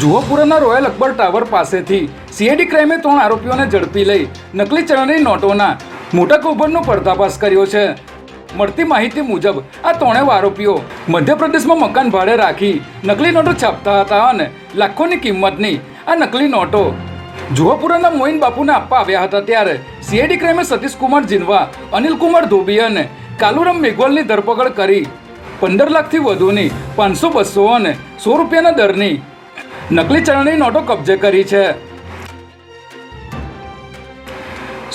જુહાપુરાના royal Akbar tower પાસેથી CID ક્રાઇમે ત્રણ આરોપીઓને ઝડપી લઈ નકલી ચલણની નોટોના મોટા કૌભાંડનો પર્દાફાશ કર્યો છે. મળતી માહિતી મુજબ, આ ત્રણેય આરોપીઓ મધ્યપ્રદેશમાં મકાન ભાડે રાખી નકલી નોટો છાપતા હતા અને લાખોની કિંમતની આ નકલી નોટો જુહાપુરાના મોઇન બાપુને આપવા આવ્યા હતા ત્યારે સીઆઈડી ક્રાઇમે સતીશ કુમાર જીનવા અનિલ કુમાર ધોબી અને કાલુરામ મેઘવાલની ધરપકડ કરી પંદર લાખથી વધુની પાંચસો બસો અને સો રૂપિયાના દરની નકલી ચલણી નોટો કબજે કરી છે.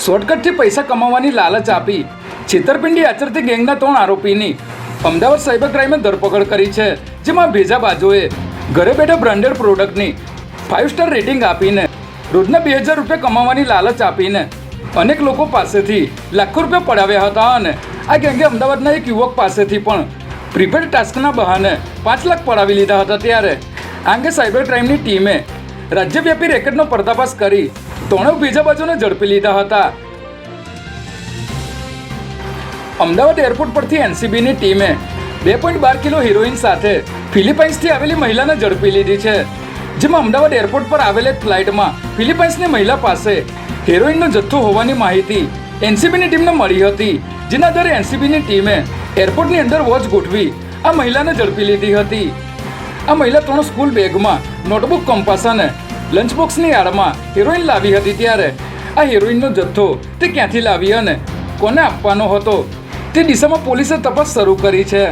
શોર્ટકટથી પૈસા કમાવાની લાલચ આપી છેતરપિંડી આચરતી ગેંગના ત્રણ આરોપીની અમદાવાદ સાયબર ક્રાઇમે ધરપકડ કરી છે, જેમાં ભેજા બાજુએ ઘરે બેઠા બ્રાન્ડેડ પ્રોડક્ટની ફાઇવ સ્ટાર રેટિંગ આપીને રોજના બે હજાર રૂપિયા કમાવાની લાલચ આપીને અનેક લોકો પાસેથી લાખો રૂપિયા પડાવ્યા હતા અને આ ગેંગે અમદાવાદના એક યુવક પાસેથી પણ પ્રીપેડ ટાસ્કના બહાને પાંચ લાખ પડાવી લીધા હતા ત્યારે આ અંગે સાયબર ક્રાઇમની ટીમે રાજ્યવ્યાપી રેકેટનો પર્દાફાશ કરી ત્રણેય બીજા બાજુને ઝડપી લીધા હતા. અમદાવાદ એરપોર્ટ પરથી એનસીબીની ટીમે બે પોઈન્ટ બાર કિલો હિરોઈન સાથે ફિલિપાઇન્સથી આવેલી મહિલાને ઝડપી લીધી છે, જેમાં અમદાવાદ એરપોર્ટ પર આવેલ ફ્લાઇટમાં ફિલિપાઇન્સની મહિલા પાસે હેરોઈનનો જથ્થો હોવાની માહિતી એનસીબીની ટીમને મળી હતી, જેના આધારે એનસીબીની ટીમે એરપોર્ટની અંદર વોચ ગોઠવી આ મહિલાને ઝડપી લીધી હતી. આ મહિલા ત્રણ સ્કૂલ બેગમાં નોટબુક કંપાસ અને લંચ બોક્સની આડમાં હિરોઈન લાવી હતી ત્યારે. આ હિરોઈનનો જથ્થો તે ક્યાંથી લાવી અને કોને આપવાનો હતો? તે દિશામાં પોલીસે તપાસ શરૂ કરી છે.